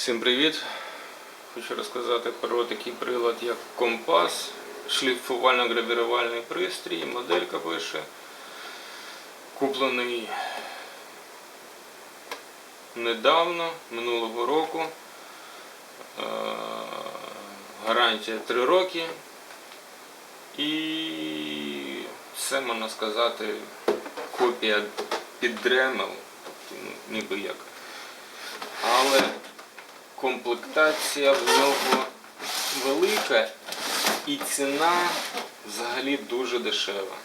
Всім привіт! Хочу розказати про такий прилад, як компас, шліфувально-гравірувальний пристрій, моделька пише. Куплений недавно, минулого року. Е, Гарантія 3 роки. І це можна сказати копія під Dremel, тобто, ну, ніби як. Але комплектація в нього велика і ціна взагалі дуже дешева.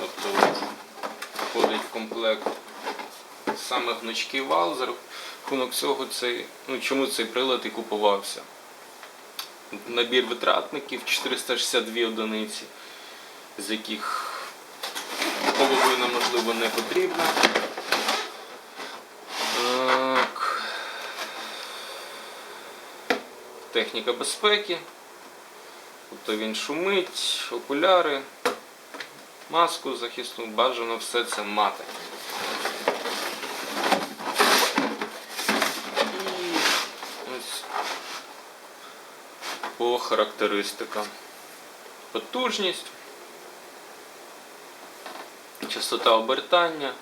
Тобто входить в комплект саме гнучкий вал, за рахунок цього цей, ну, чому цей прилад і купувався. Набір витратників 462 одиниці, з яких половина можливо не потрібна. Техніка безпеки. Тобто він шумить, окуляри, маску захисну, бажано все це мати. І ось по характеристикам. Потужність, частота обертання.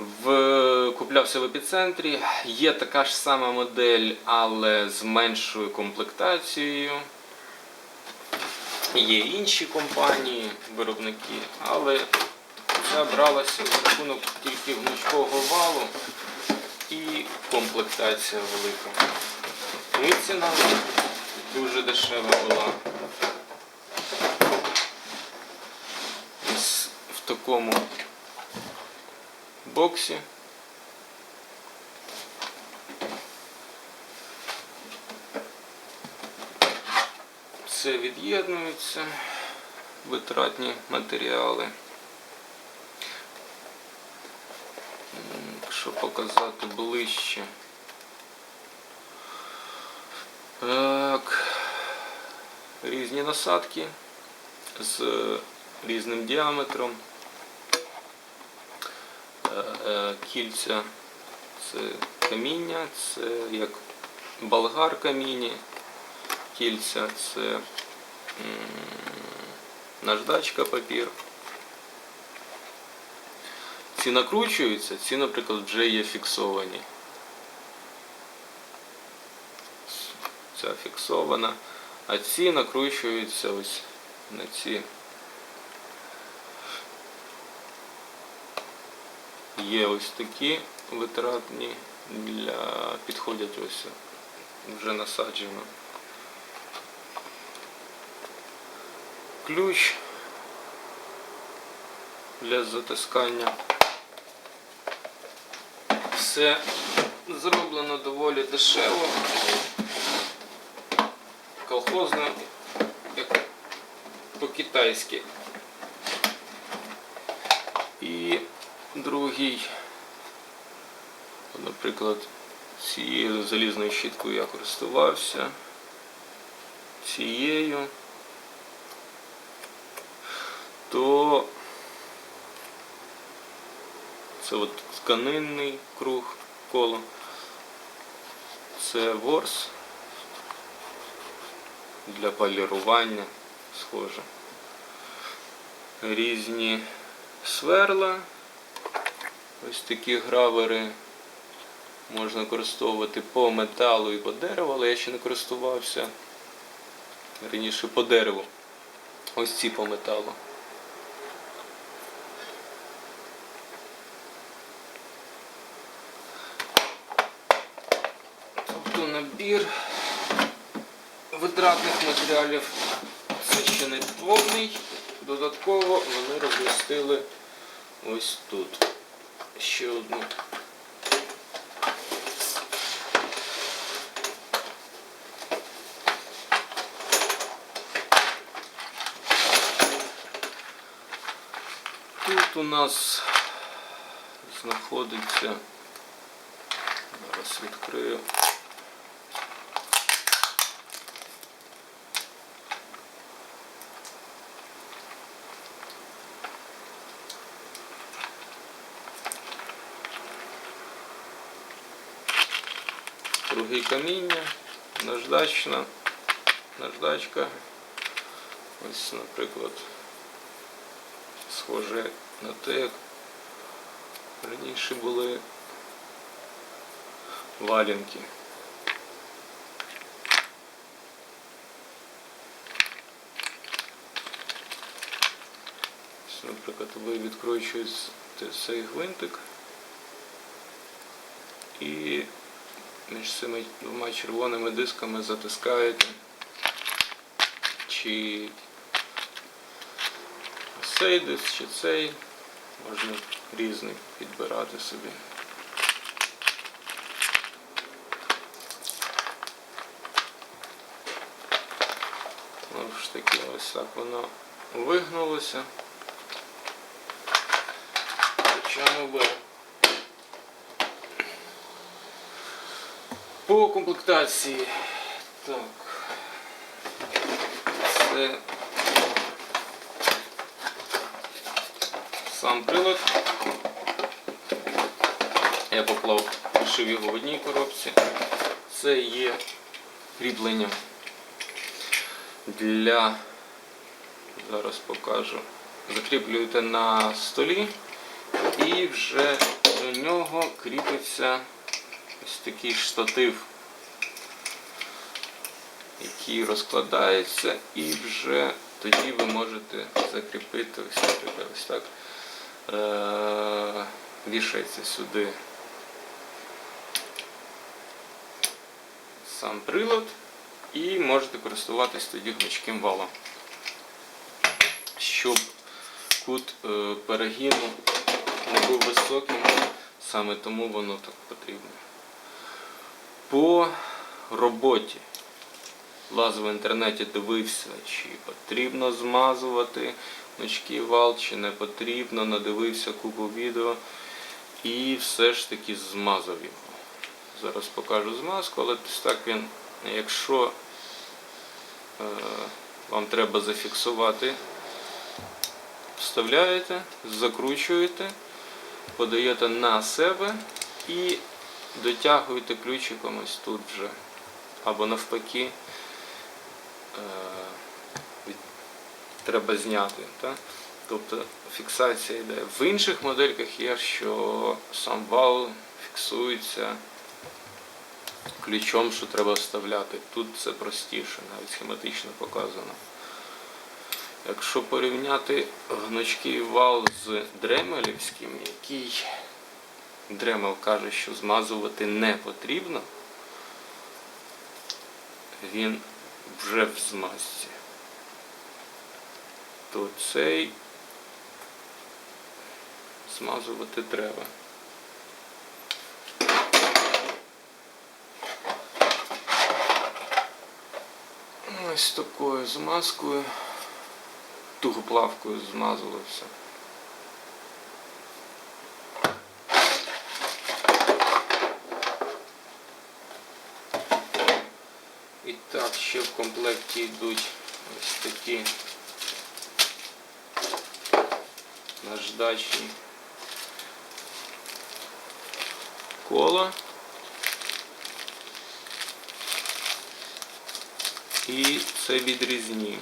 В, куплявся в епіцентрі. Є така ж сама модель, але з меншою комплектацією. Є інші компанії, виробники, але ця бралася за рахунок тільки гнучкого валу і комплектація велика. Ну і ціна дуже дешева була. Ось в такому боксі. Це від'єднується, витратні матеріали. Якщо показати ближче. Так. Різні насадки з різним діаметром. Е, е, Кільця це каміння, це як болгар каміння. Кільця це наждачка папір. Ці накручуються, ці, наприклад, вже є фіксовані. Ця фіксована, а ці накручуються ось на ці. Є ось такі витратні для підходять ось вже насаджено. Ключ для затискання. Все зроблено доволі дешево. Колхозно, як по-китайськи. І другий, наприклад, цією залізною щіткою я користувався, цією, то це от тканинний круг коло, це ворс для полірування схоже. Різні сверла, ось такі гравери можна використовувати по металу і по дереву, але я ще не користувався раніше по дереву. Ось ці по металу. Тобто набір витратних матеріалів це ще не повний. Додатково вони розмістили ось тут ще одну. Тут у нас знаходиться, зараз відкрию. Круги каміння, наждачна, наждачка. Ось, наприклад, схоже на те, як раніше були валянки. Ось, Наприклад, ви відкручуєте цей гвинтик і між цими двома червоними дисками затискаєте чи цей диск, чи цей. Можна різний підбирати собі. Знову ж таки, ось так воно вигнулося. Причому би по комплектації. Так. Це сам прилад. Я поклав, лишив його в одній коробці. Це є кріплення для, зараз покажу, закріплюєте на столі і вже до нього кріпиться ось такий штатив, який розкладається і вже тоді ви можете закріпити ось, наприклад, ось так. Е- вішається сюди сам прилад і можете користуватись тоді гнучким валом. Щоб кут е, перегину не був високим, саме тому воно так потрібно. По роботі лазив в інтернеті, дивився, чи потрібно змазувати гнучкий вал, чи не потрібно, надивився купу відео і все ж таки змазав його. Зараз покажу змазку, але так він, якщо е, вам треба зафіксувати, вставляєте, закручуєте, подаєте на себе і дотягуєте ключиком ось тут вже. Або навпаки е, треба зняти. Так? Тобто фіксація йде. В інших модельках є, що сам вал фіксується ключом, що треба вставляти. Тут це простіше, навіть схематично показано. Якщо порівняти гнучкий вал з дремелівським, який дремел каже, що змазувати не потрібно, він вже в змазці, то цей змазувати треба. Ось такою змазкою, тугоплавкою змазали І так, ще в комплекті йдуть ось такі наждачні кола. І це відрізні.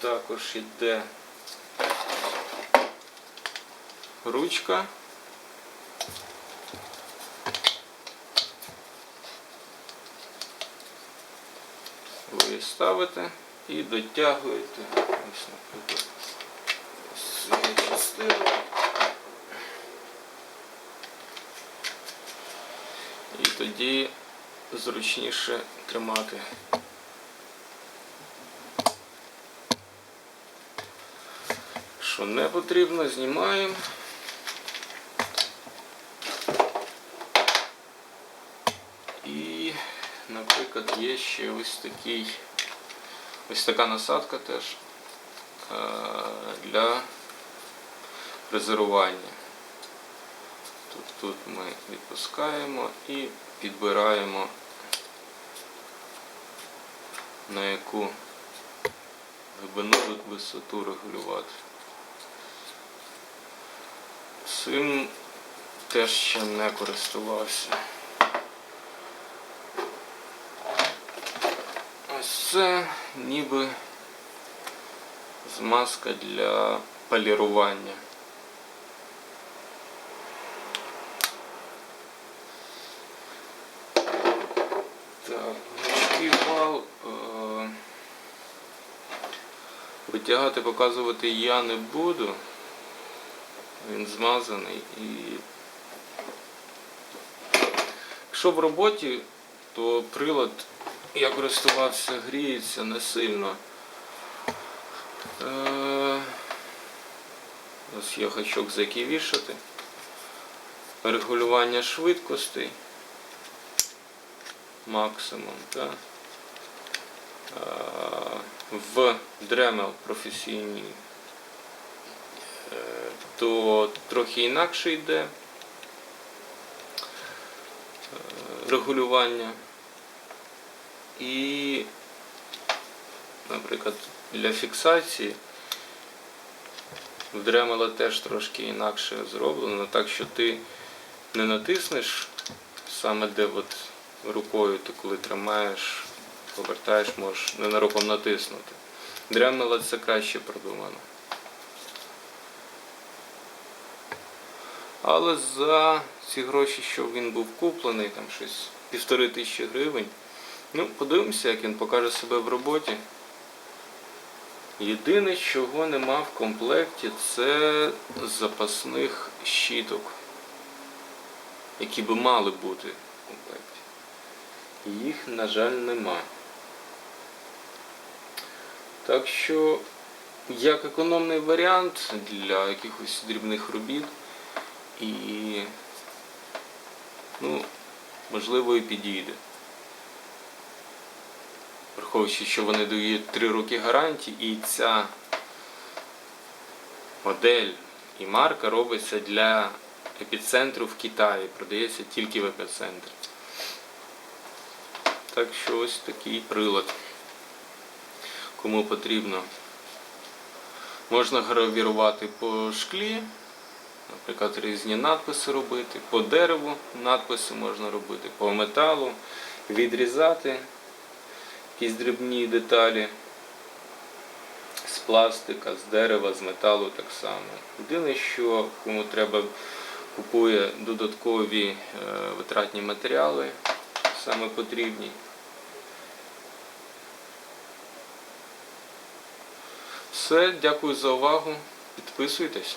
Також йде ручка. Ви її ставите і дотягуєте. Ось, наприклад, з цієї частини. І тоді зручніше тримати. Що не потрібно, знімаємо. І, наприклад, є ще ось такий, ось така насадка теж е, для фрезерування. Тут, тут ми відпускаємо і підбираємо на яку глибину висоту регулювати. Цим теж ще не користувався. Ось це ніби змазка для полірування. Так, вал. е, Витягати, показувати я не буду. Він змазаний і. Якщо в роботі, то прилад я користувався, гріється не сильно. Е, Ось є гачок, за який вішати. Регулювання швидкостей. Максимум, так. Е, В Dremel професійній, е, то трохи інакше йде регулювання. І, наприклад, для фіксації в Dremel теж трошки інакше зроблено, так що ти не натиснеш саме де от рукою ти коли тримаєш, повертаєш, можеш ненароком натиснути. Dremel це краще продумано. Але за ці гроші, що він був куплений, там щось півтори тисячі гривень. Ну, подивимося, як він покаже себе в роботі. Єдине, чого нема в комплекті, це запасних щіток, які би мали бути в комплекті. Їх, на жаль, нема. Так що, як економний варіант для якихось дрібних робіт і, ну, можливо, і підійде. Враховуючи, що вони дають 3 роки гарантії, і ця модель і марка робиться для епіцентру в Китаї, продається тільки в епіцентрі. Так що ось такий прилад. Кому потрібно. Можна гравірувати по шклі, наприклад, різні надписи робити, по дереву надписи можна робити, по металу, відрізати якісь дрібні деталі з пластика, з дерева, з металу так само. Єдине, що кому треба, купує додаткові е, витратні матеріали, саме потрібні. Все, дякую за увагу. Підписуйтесь.